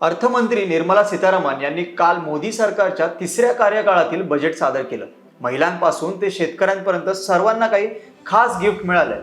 अर्थमंत्री निर्मला सीतारामन यांनी काल मोदी सरकारच्या तिसऱ्या कार्यकाळातील बजेट सादर केलं. महिलांपासून ते शेतकऱ्यांपर्यंत सर्वांना काही खास गिफ्ट मिळालंय.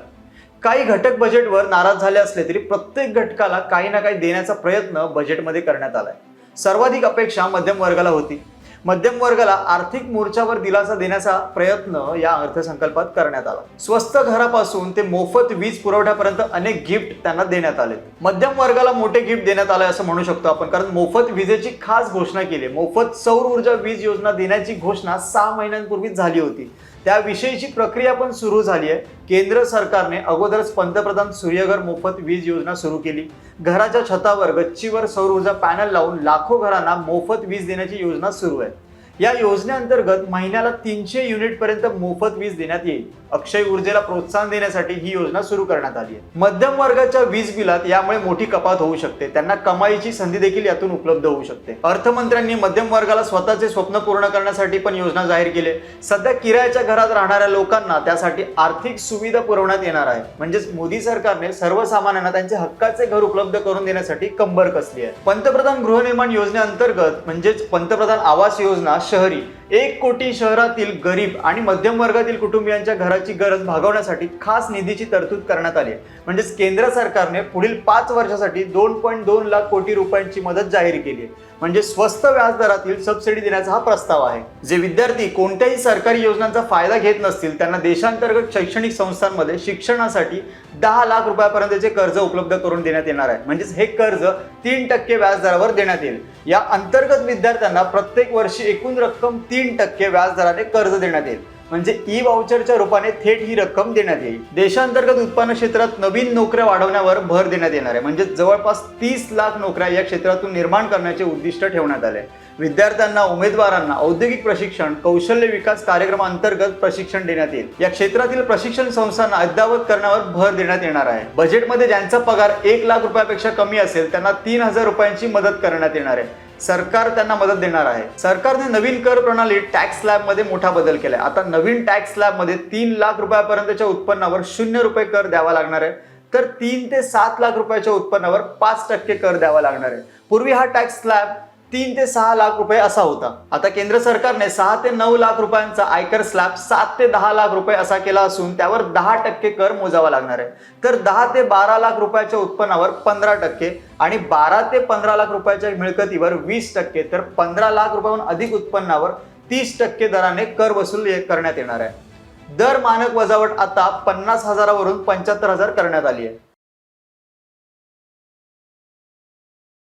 काही घटक बजेटवर नाराज झाले असले तरी प्रत्येक घटकाला काही ना काही देण्याचा प्रयत्न बजेटमध्ये करण्यात आलाय. सर्वाधिक अपेक्षा मध्यम वर्गाला होती. मध्यम वर्गाला आर्थिक मोर्चावर दिलासा देण्याचा प्रयत्न या अर्थसंकल्पात करण्यात आला. स्वस्त घरापासून ते मोफत वीज पुरवठ्यापर्यंत अनेक गिफ्ट त्यांना देण्यात आले. मध्यम वर्गाला मोठे गिफ्ट देण्यात आले असं म्हणू शकतो आपण कारण मोफत विजेची खास घोषणा केली. मोफत सौर ऊर्जा वीज योजना देण्याची घोषणा सहा महिन्यांपूर्वीच झाली होती. त्याविषयीची प्रक्रिया पण सुरू झाली आहे. केंद्र सरकारने अगोदरच पंतप्रधान सूर्यघर मोफत वीज योजना सुरू केली. घराच्या छतावर गच्चीवर सौर ऊर्जा पॅनल लावून लाखो घरांना मोफत वीज देण्याची योजना सुरू आहे. या योजनेअंतर्गत महिन्याला तीनशे युनिट पर्यंत मोफत वीज देण्यात येईल. अक्षय ऊर्जेला प्रोत्साहन देण्यासाठी ही योजना सुरू करण्यात आली आहे. मध्यम वर्गाच्या वीज बिलात यामुळे मोठी कपात होऊ शकते. त्यांना कमाईची संधी देखील यातून उपलब्ध होऊ शकते. अर्थमंत्र्यांनी मध्यम वर्गाला स्वतःचे स्वप्न पूर्ण करण्यासाठी पण योजना जाहीर केली सध्या किरायाच्या घरात राहणाऱ्या लोकांना त्यासाठी आर्थिक सुविधा पुरवण्यात येणार आहे. म्हणजेच मोदी सरकारने सर्वसामान्यांना त्यांचे हक्काचे घर उपलब्ध करून देण्यासाठी कंबर कसली आहे. पंतप्रधान गृहनिर्माण योजनेअंतर्गत म्हणजेच पंतप्रधान आवास योजना शहरी. एक कोटी शहरातील गरीब आणि मध्यम वर्गातील कुटुंबियांच्या घराची गरज भागवण्यासाठी खास निधीची तरतूद करण्यात आली आहे. म्हणजेच केंद्र सरकारने पुढील पाच वर्षासाठी दोन पॉईंट दोन लाख कोटी रुपयांची मदत जाहीर केली आहे. म्हणजे स्वस्त व्याजदरातील सबसिडी देण्याचा हा प्रस्ताव आहे. जे विद्यार्थी कोणत्याही सरकारी योजनांचा फायदा घेत नसतील त्यांना देशांतर्गत शैक्षणिक संस्थांमध्ये शिक्षणासाठी दहा लाख रुपयापर्यंतचे कर्ज उपलब्ध करून देण्यात येणार आहे. म्हणजेच हे कर्ज तीन टक्के व्याजदरावर देण्यात येईल. या अंतर्गत विद्यार्थ्यांना प्रत्येक वर्षी एकूण रक्कम तीन टक्के व्याजदराने कर्ज देण्यात येईल. म्हणजे ई वाउचरच्या रूपाने थेट ही रक्कम देण्यात येईल. देशांतर्गत उत्पन्न क्षेत्रात नवीन नोकऱ्या वाढवण्यावर भर देण्यात येणार आहे. म्हणजे जवळपास तीस लाख नोकऱ्या या क्षेत्रातून निर्माण करण्याचे उद्दिष्ट ठेवण्यात आले. विद्यार्थ्यांना उमेदवारांना औद्योगिक प्रशिक्षण कौशल्य विकास कार्यक्रमांतर्गत प्रशिक्षण देण्यात येईल. या क्षेत्रातील प्रशिक्षण संस्थांना अद्ययावत करण्यावर भर देण्यात येणार आहे. बजेटमध्ये ज्यांचा पगार एक लाख रुपयापेक्षा कमी असेल त्यांना तीन हजार रुपयांची मदत करण्यात येणार आहे. सरकार त्यांना मदत देणार आहे. सरकारने नवीन कर प्रणाली टॅक्स स्लॅबमध्ये मोठा बदल केलाय. आता नवीन टॅक्स स्लॅबमध्ये तीन लाख रुपयापर्यंतच्या उत्पन्नावर शून्य रुपये कर द्यावा लागणार आहे. तर तीन ते सात लाख रुपयाच्या उत्पन्नावर पाच टक्के कर द्यावा लागणार आहे. पूर्वी हा टॅक्स स्लॅब तीन ते सहा लाख रुपये असा होता. आता केंद्र सरकारने सहा ते नऊ लाख रुपयांचा आयकर स्लॅब सात ते दहा लाख रुपये असा केला असून त्यावर दहा टक्के कर मोजावा लागणार आहे. तर दहा ते बारा लाख रुपयाच्या उत्पन्नावर पंधरा टक्के आणि बारा ते पंधरा लाख रुपयाच्या मिळकतीवर वीस टक्के तर पंधरा लाख रुपयाहून अधिक उत्पन्नावर तीस टक्के दराने कर वसूल करण्यात येणार आहे. दर मानक वजावट आता पन्नास हजारावरून पंच्याहत्तर हजार करण्यात आली आहे.